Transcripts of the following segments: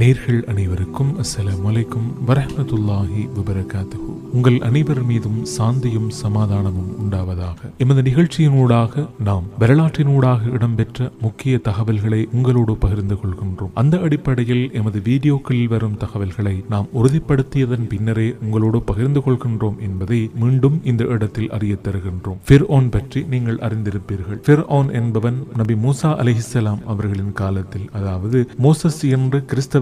நேர்கள் அனைவருக்கும் அஸ்ஸலாம் வலைக்கும் வரஹமத்துல்லாஹி வபரகாத்துஹு. உங்கள் அனைவர் மீதும் சாந்தியும் சமாதானமும் உண்டாவதாக. எமது நிகழ்ச்சியினூடாக நாம் வரலாற்றினூடாக இடம்பெற்ற முக்கிய தகவல்களை உங்களோடு பகிர்ந்து கொள்கின்றோம். அந்த அடிப்படையில் எமது வீடியோக்களில் வரும் தகவல்களை நாம் உறுதிப்படுத்தியதன் பின்னரே உங்களோடு பகிர்ந்து கொள்கின்றோம் என்பதை மீண்டும் இந்த இடத்தில் அறிய தருகின்றோம். ஃபிர் ஆன் பற்றி நீங்கள் அறிந்திருப்பீர்கள். ஃபிர் ஆன் என்பவன் நபி மூசா அலிஹிசலாம் அவர்களின் காலத்தில் அதாவது மோசஸ் என்று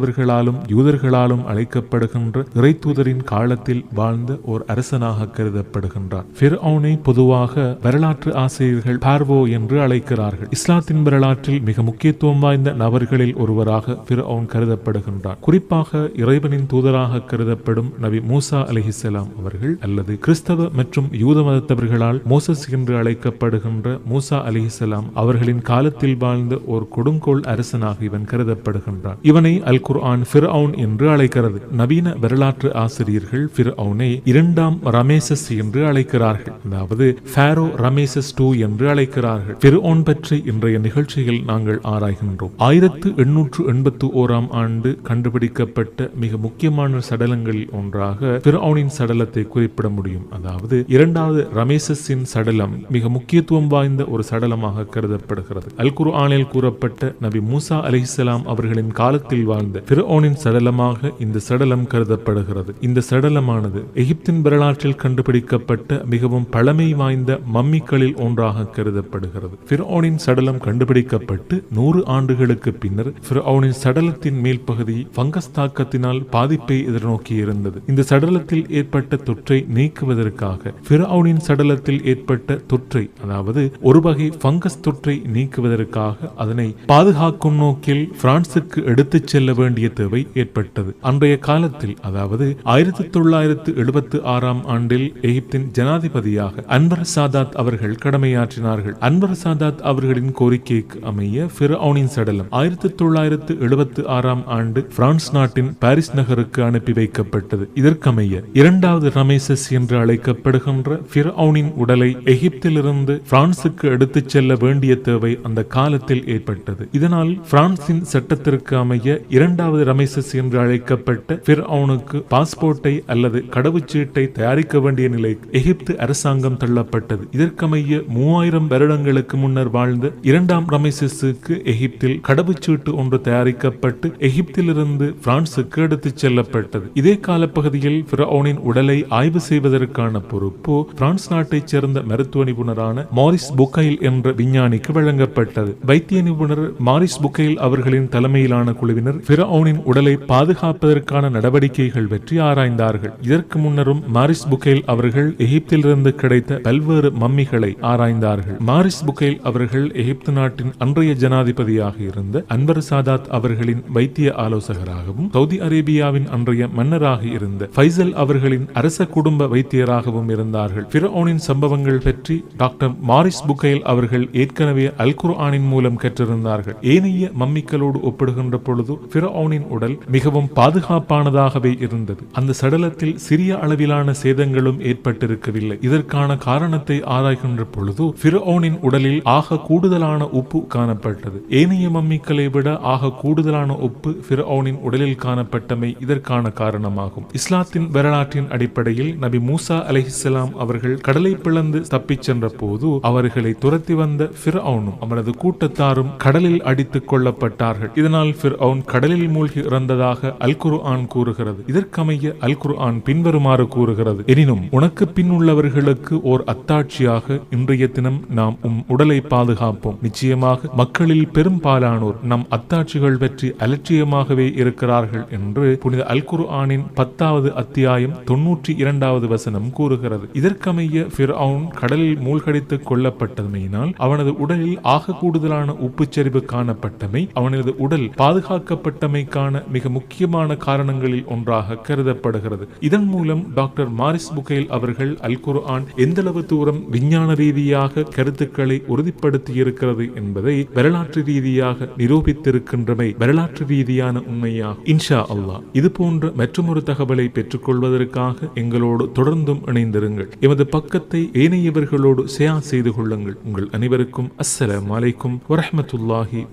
கிறிஸ்தவர்களாலும் யூதர்களாலும் அழைக்கப்படுகின்ற இறைத்தூதரின் காலத்தில் வாழ்ந்த ஓர் அரசனாக கருதப்படுகின்றார். ஃபிர்ഔனை பொதுவாக வரலாற்று ஆசிரியர்கள் பார்வோ என்று அழைக்கிறார்கள். இஸ்லாத்தின் வரலாற்றில் மிக முக்கியத்துவம் வாய்ந்த நபர்களில் ஒருவராக ஃபிர்ഔன் கருதப்படுகின்றார். குறிப்பாக இறைவனின் தூதராக கருதப்படும் நபி மூசா அலிஹிசலாம் அவர்கள் அல்லது கிறிஸ்தவ மற்றும் யூத மதத்தவர்களால் மோசஸ் என்று அழைக்கப்படுகின்ற மூசா அலிஹிசலாம் அவர்களின் காலத்தில் வாழ்ந்த ஒரு கொடுங்கோல் அரசனாக இவன் கருதப்படுகின்றான். இவனை அல் குர்ஆன் ஃபிர்அவுன் என்று அழைக்கிறது. நவீன வரலாற்று ஆசிரியர்கள் ஃபிர்அவுனை இரண்டாம் ரமேசஸ் என்று அழைக்கிறார்கள். அதாவது ஃபாரோ ரமேசஸ் டூ என்று அழைக்கிறார்கள். ஃபிர்அவுன் பற்றி இன்றைய நிகழ்ச்சியில் நாங்கள் ஆராய்கின்றோம். ஆயிரத்து எண்ணூற்று எண்பத்து ஓராம் ஆண்டு கண்டுபிடிக்கப்பட்ட மிக முக்கியமான சடலங்களில் ஒன்றாக ஃபிர்அவுனின் சடலத்தை குறிப்பிட முடியும். அதாவது இரண்டாவது ரமேசஸின் சடலம் மிக முக்கியத்துவம் வாய்ந்த ஒரு சடலமாக கருதப்படுகிறது. அல் குர்ஆனில் கூறப்பட்ட நபி மூசா அலிஹிஸ்ஸலாம் அவர்களின் காலத்தில் வாழ்ந்த ஃபிர்அவுனின் சடலமாக இந்த சடலம் கருதப்படுகிறது. இந்த சடலமானது எகிப்தின் வரலாற்றில் கண்டுபிடிக்கப்பட்ட மிகவும் பழமை வாய்ந்த மம்மிக்களில் ஒன்றாக கருதப்படுகிறது. ஃபிர்அவுனின் சடலம் கண்டுபிடிக்கப்பட்டு நூறு ஆண்டுகளுக்கு பின்னர் ஃபிர்அவுனின் சடலத்தின் மேல் பகுதி பங்கஸ் தாக்கத்தினால் பாதிப்பை எதிர்நோக்கி இருந்தது. இந்த சடலத்தில் ஏற்பட்ட தொற்றை நீக்குவதற்காக ஃபிர்அவுனின் சடலத்தில் ஏற்பட்ட தொற்றை அதாவது ஒரு வகை பங்கஸ் தொற்றை நீக்குவதற்காக அதனை பாதுகாக்கும் நோக்கில் பிரான்சுக்கு எடுத்துச் செல்ல வேண்டிய தேவை ஏற்பட்டது. அன்றைய காலத்தில் அதாவது ஆயிரத்தி தொள்ளாயிரத்து எழுபத்து ஆறாம் ஆண்டில் எகிப்தின் ஜனாதிபதியாக அன்வர் சாதாத் அவர்கள் கடமையாற்றினார்கள். அன்வர் சாதாத் அவர்களின் கோரிக்கைக்கு அமைய ஃபிரௌனின் சடலம் ஆயிரத்தி தொள்ளாயிரத்து எழுபத்து ஆறாம் ஆண்டு பிரான்ஸ் நாட்டின் பாரிஸ் நகருக்கு அனுப்பி வைக்கப்பட்டது. இதற்கமைய இரண்டாவது ரமேசஸ் என்று அழைக்கப்படுகின்ற ஃபிரௌனின் உடலை எகிப்திலிருந்து பிரான்சுக்கு எடுத்துச் செல்ல வேண்டிய தேவை அந்த காலத்தில் ஏற்பட்டது. இதனால் பிரான்சின் சட்டத்திற்கு அமைய இரண்டு இரண்டாவது ரமேசஸ் என்று அழைக்கப்பட்ட ஃபிர்அவுனுக்கு பாஸ்போர்ட்டை அல்லது கடவுச்சீட்டை தயாரிக்க வேண்டிய நிலை எகிப்து அரசாங்கம் தள்ளப்பட்டது. இதற்கமைய மூவாயிரம் வருடங்களுக்கு முன்னர் வாழ்ந்த இரண்டாம் ரமேசஸுக்கு எகிப்தில் கடவுச்சீட்டு ஒன்று தயாரிக்கப்பட்டு எகிப்திலிருந்து பிரான்சுக்கு எடுத்துச் செல்லப்பட்டது. இதே காலப்பகுதியில் பிரவுனின் உடலை ஆய்வு செய்வதற்கான பொறுப்பு பிரான்ஸ் நாட்டைச் சேர்ந்த மருத்துவ நிபுணரான மாரிஸ் புக்கைல் என்ற விஞ்ஞானிக்கு வழங்கப்பட்டது. வைத்திய நிபுணர் மாரிஸ் புக்கைல் அவர்களின் தலைமையிலான குழுவினர் ஃபிரௌனின் உடலை பாதுகாப்பதற்கான நடவடிக்கைகள் பற்றி ஆராய்ந்தார்கள். இதற்கு முன்னரும் மாரிஸ் புகேல் அவர்கள் எகிப்திலிருந்து கிடைத்த பல்வேறு மம்மிகளை ஆராய்ந்தார்கள். மாரிஸ் புகைல் அவர்கள் எகிப்து நாட்டின் அன்றைய ஜனாதிபதியாக இருந்த அன்வர் சாதாத் அவர்களின் வைத்திய ஆலோசகராகவும் சவுதி அரேபியாவின் அன்றைய மன்னராக இருந்த ஃபைசல் அவர்களின் அரச குடும்ப வைத்தியராகவும் இருந்தார்கள். ஃபிரௌனின் சம்பவங்கள் பற்றி டாக்டர் மாரிஸ் புகைல் அவர்கள் ஏற்கனவே அல்குர் ஆனின் மூலம் கற்றிருந்தார்கள் ஏனைய மம்மிக்களோடு ஒப்பிடுகின்ற பொழுது ஃபிரௌனின் உடல் மிகவும் பாதுகாப்பானதாகவே இருந்தது. அந்த சடலத்தில் சிறிய அளவிலான சேதங்களும் ஏற்பட்டிருக்கவில்லை. இதற்கான காரணத்தை ஆராய்கின்ற பொழுது ஃபிரௌனின் உடலில் ஆக கூடுதலான உப்பு காணப்பட்டது. ஏனைய மம்மிக்களை விட ஆக கூடுதலான உப்பு ஃபிரௌனின் உடலில் காணப்பட்டமை இதற்கான காரணமாகும். இஸ்லாத்தின் வரலாற்றின் அடிப்படையில் நபி மூசா அலிஹிஸ்லாம் அவர்கள் கடலை பிளந்து தப்பிச் சென்ற போது அவர்களை துரத்தி வந்த ஃபிர்அவுனும் அவனது கூட்டத்தாரும் கடலில் அடித்துக் கொள்ளப்பட்டார்கள் இதனால் ஃபிர்அவுன் கடலில் மூழ்கி இறந்ததாக அல் குர்ஆன் கூறுகிறது. இதற்கமைய அல் குர்ஆன் பின்வருமாறு கூறுகிறது. எனினும் உனக்கு பின் உள்ளவர்களுக்கு ஓர் அத்தாட்சியாக இன்றைய தினம் நாம் உம் உடலை பாதுகாப்போம். நிச்சயமாக மக்களில் பெரும்பாலானோர் நம் அத்தாட்சிகள் பற்றி அலட்சியமாகவே இருக்கிறார்கள் என்று புனித அல் குர்ஆனின் பத்தாவது அத்தியாயம் தொன்னூற்றி இரண்டாவது வசனம் கூறுகிறது. இதற்கமைய ஃபிர்அவுன் கடலில் மூழ்கடித்துக் கொல்லப்பட்டமையினால் அவனது உடலில் ஆக கூடுதலான உப்புச்சரிவு காணப்பட்டமை அவனது உடல் பாதுகாக்கப்பட்டமை பாதுகாக்கப்பட்டமைக்கான மிக முக்கியமான காரணங்களில் ஒன்றாக கருதப்படுகிறது. இதன் மூலம் டாக்டர் மாரிஸ் புகைல் அவர்கள் அல் குர்ஆன் எந்தளவு தூரம் விஞ்ஞான ரீதியாக கருத்துக்களை உறுதிப்படுத்தி இருக்கிறது என்பதை வரலாற்று ரீதியாக நிரூபித்திருக்கின்றமை வரலாற்று ரீதியான உண்மையாகும். இன்ஷா அல்லாஹ் இது போன்ற மற்றொரு தகவலை பெற்றுக்கொள்வதற்காக எங்களோடு தொடர்ந்தும் இணைந்திருங்கள். எமது பக்கத்தை ஏனையவர்களோடு ஷேர் செய்து கொள்ளுங்கள். உங்கள் அனைவருக்கும் அஸ்ஸலாம் அலைக்கும் வரஹ்மத்துல்லாஹி